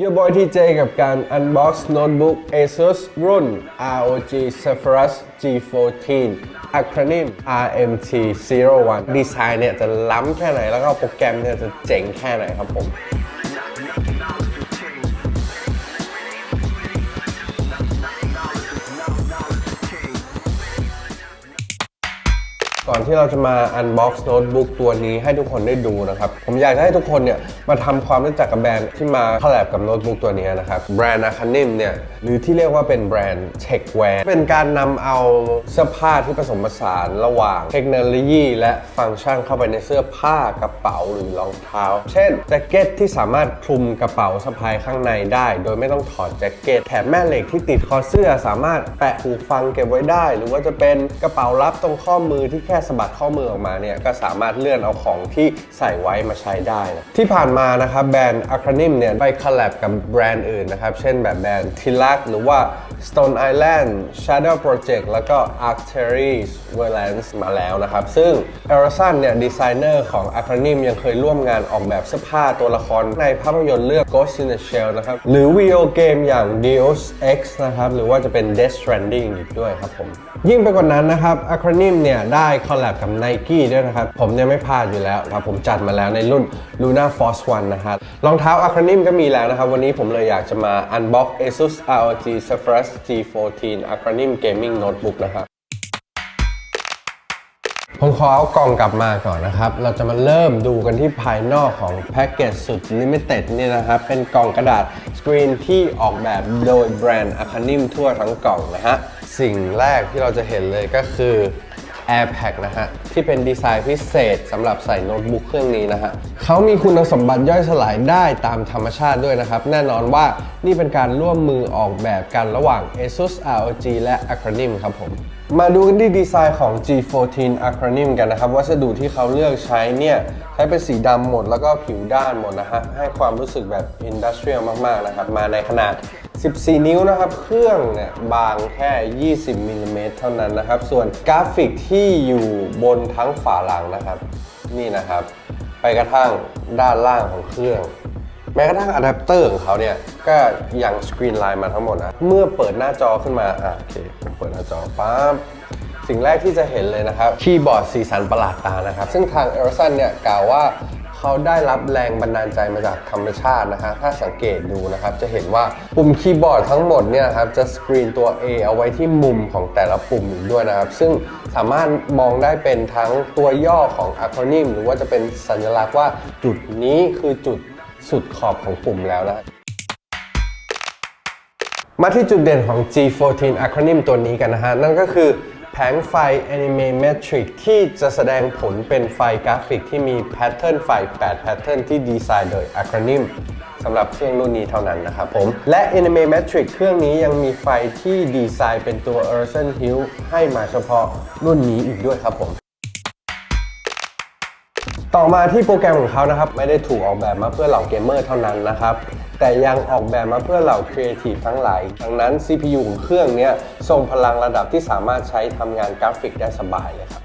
Your Boy TJ กับการ Unbox Notebook Asus รุ่น ROG Zephyrus G14 Acronym RMT01 ดีไซน์เนี่ยจะล้ำแค่ไหนแล้วก็โปรแกรมเนี่ยจะเจ๋งแค่ไหนครับผม ก่อนที่เราจะมา unbox notebook ตัวนี้ให้ทุกคนได้ดูนะครับ ผมอยากจะให้ทุกคนเนี่ยมาทำความรู้จักกับแบรนด์ที่มาคอลแลบกับโน้ตบุ๊กตัวนี้นะครับ แบรนด์ a c a n i m เนี่ยหรือที่เรียกว่าเป็นแบรนด์ Techwear เป็นการนำเอาเสื้อผ้าที่ผสมผสานระหว่างเทคโนโลยีและฟังก์ชันเข้าไปในเสื้อผ้ากระเป๋าหรือรองเท้า เช่นแจ็คเก็ตที่สามารถคลุมกระเป๋าสะพายข้างในได้ โดยไม่ต้องถอดแจ็คเก็ตแถมแม่เหล็กที่ติดคอเสื้อสามารถแปะหูฟังเก็บไว้ได้ หรือว่าจะเป็นกระเป๋ารับตรงข้อมือที่แค่สะบัดข้อมือออกมาเนี่ยก็สามารถเลื่อนเอาของที่ใส่ไว้มาใช้ได้นะที่ผ่านมานะครับแบรนด์ Acronym เนี่ยไปคอลแลบกับแบรนด์อื่นนะครับ เช่นแบบแบรนด์ Tilac หรือว่า Stone Island Shadow Project แล้วก็ Arcteryx v e r l a n c e มาแล้วนะครับ ซึ่ง e r o s o n เนี่ยดีไซเนอร์ของ Acronym ยังเคยร่วมงานออกแบบเสื้อผ้าตัวละครในภาพยนตร์เรื่อง Ghost in the Shell นะครับ หรือวิดีโอเกมอย่าง Deus Ex นะครับ หรือว่าจะเป็น Death Stranding อีกด้วยครับผม ยิ่งไปกว่านั้นนะครับ Acronym เนี่ยได้คอลแลบกับ Nike ด้วยนะครับ ผมเนี่ยไม่พลาดอยู่แล้วครับ ผมจัดมาแล้วในรุ่น Luna Force One นะครับรองเท้า Acronym ก็มีแล้วนะครับ วันนี้ผมเลยอยากจะมา unbox Asus ROG Zephyrus G14 Acronym Gaming Notebook นะครับผมขอเอากล่องกลับมาก่อนนะครับ เราจะมาเริ่มดูกันที่ภายนอกของแพ็กเกจสุดลิมิเต็ดเนี่ยนะครับ เป็นกล่องกระดาษสกรีนที่ออกแบบโดยแบรนด์ a c a n i m ทั่วทั้งกล่องนะฮะ สิ่งแรกที่เราจะเห็นเลยก็คือ AirPag นะฮะ ที่เป็นดีไซน์พิเศษสำหรับใส่โน้ตบุ๊กเครื่องนี้นะฮะเขามีคุณสมบัติย่อยสลายได้ตามธรรมชาติด้วยนะครับ แน่นอนว่านี่เป็นการร่วมมือออกแบบกันระหว่าง ASUS ROG และ Acronym ครับผมมาดูกันที่ดีไซน์ของ G14 Acronym กันนะครับ วัสดุที่เขาเลือกใช้เนี่ย ใช้เป็นสีดำหมดแล้วก็ผิวด้านหมดนะฮะ ให้ความรู้สึกแบบอินดัสเทรียลมาก ๆ นะครับ มาในขนาด 14 นิ้วนะครับ เครื่องเนี่ยบางแค่ 20มิลลิเมตรเท่านั้นนะครับ ส่วนกราฟิกที่อยู่บนทั้งฝาหลังนะครับ นี่นะครับ ไปกระทั่งด้านล่างของเครื่องแม้กระทั่งอะแดปเตอร์ของเขาเนี่ย ก็ยังสกรีนไลน์มาทั้งหมดนะ เมื่อเปิดหน้าจอขึ้นมา อะโอเคผมเปิดหน้าจอปั๊บสิ่งแรกที่จะเห็นเลยนะครับ คีย์บอร์ดสีสันประหลาดตานะครับ ซึ่งทาง e r i s o n เนี่ยกล่าวว่า เขาได้รับแรงบันดาลใจมาจากธรรมชาตินะฮะถ้าสังเกตดูนะครับ จะเห็นว่าปุ่มคีย์บอร์ดทั้งหมดเนี่ยครับจะสกรีนตัว A เอาไว้ที่มุมของแต่ละปุ่มอีกด้วยนะครับ ซึ่งสามารถมองได้เป็นทั้งตัวย่อของ acronym หรือว่าจะเป็นสัญลักษณ์ว่าจุดนี้คือจุดสุดขอบของปุ่มแล้วนะมาที่จุดเด่นของ G14 Acronym ตัวนี้กันนะฮะ นั่นก็คือ ผงไฟ Animatrix ที่จะแสดงผลเป็นไฟกราฟิกที่มีแพทเทิร์นไฟ 8 แพทเทิร์นที่ดีไซน์โดย Acronym สำหรับเครื่องรุ่นนี้เท่านั้นนะครับผม และ Animatrix เครื่องนี้ยังมีไฟที่ดีไซน์เป็นตัว e r s o n Hill ให้มาเฉพาะรุ่นนี้อีกด้วยครับผม ต่อมาที่โปรแกรมของเขานะครับไม่ได้ถูกออกแบบมาเพื่อเหล่าเกมเมอร์เท่านั้นนะครับแต่ยังออกแบบมาเพื่อเหล่าครีเอทีฟทั้งหลาย ดังนั้น CPU ของเครื่องนี้ทรงพลังระดับที่สามารถใช้ทำงานกราฟิกได้สบายเลยครับ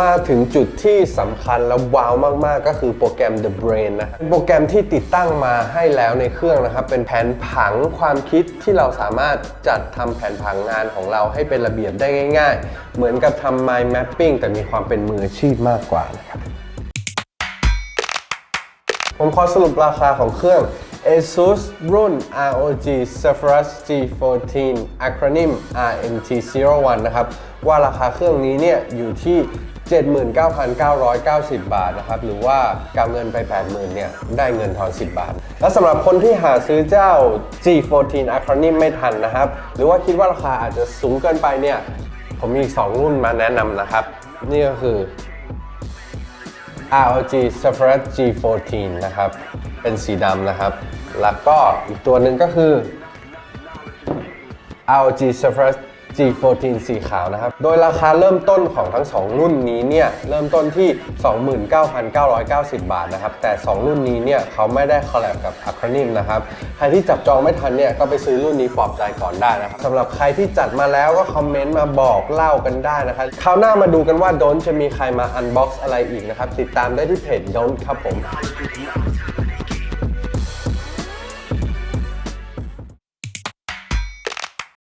มาถึงจุดที่สำคัญและว้าวมาก ๆ ก็คือโปรแกรม The Brain นะครับเป็นโปรแกรมที่ติดตั้งมาให้แล้วในเครื่องนะครับ เป็นแผนผังความคิดที่เราสามารถจัดทำแผนผังงานของเราให้เป็นระเบียบได้ง่าย ๆ เหมือนกับทำ Mind Mapping แต่มีความเป็นมืออาชีพมากกว่านะครับ ผมขอสรุปราคาของเครื่อง ASUS รุ่น ROG Zephyrus G14 Acronym RMT01 นะครับ ว่าราคาเครื่องนี้เนี่ยอยู่ที่ 79,990 บาทนะครับ หรือว่ากำเงินไป 80,000เนี่ยได้เงินทอน 10 บาท และสำหรับคนที่หาซื้อเจ้า G14 Acronym ไม่ทันนะครับ หรือว่าคิดว่าราคาอาจจะสูงเกินไปเนี่ย ผมมีอีก 2 รุ่นมาแนะนำนะครับ นี่ก็คือ ROG Sapphire G14 นะครับ เป็นสีดำนะครับ แล้วก็อีกตัวหนึ่งก็คือ ROG Zephyrus G14 สีขาวนะครับ โดยราคาเริ่มต้นของทั้ง 2 รุ่นนี้เนี่ย เริ่มต้นที่ 29,990 บาทนะครับ แต่ 2 รุ่นนี้เนี่ยเขาไม่ได้คอลแลบกับ Acronym นะครับ ใครที่จับจองไม่ทันเนี่ย ก็ไปซื้อรุ่นนี้ปลอบใจก่อนได้นะครับสำหรับใครที่จัดมาแล้วก็คอมเมนต์มาบอกเล่ากันได้นะครับคราวหน้ามาดูกันว่าโดนจะมีใครมาอันบ็อกซ์อะไรอีกนะครับ ติดตามได้ที่เพจโดนครับผม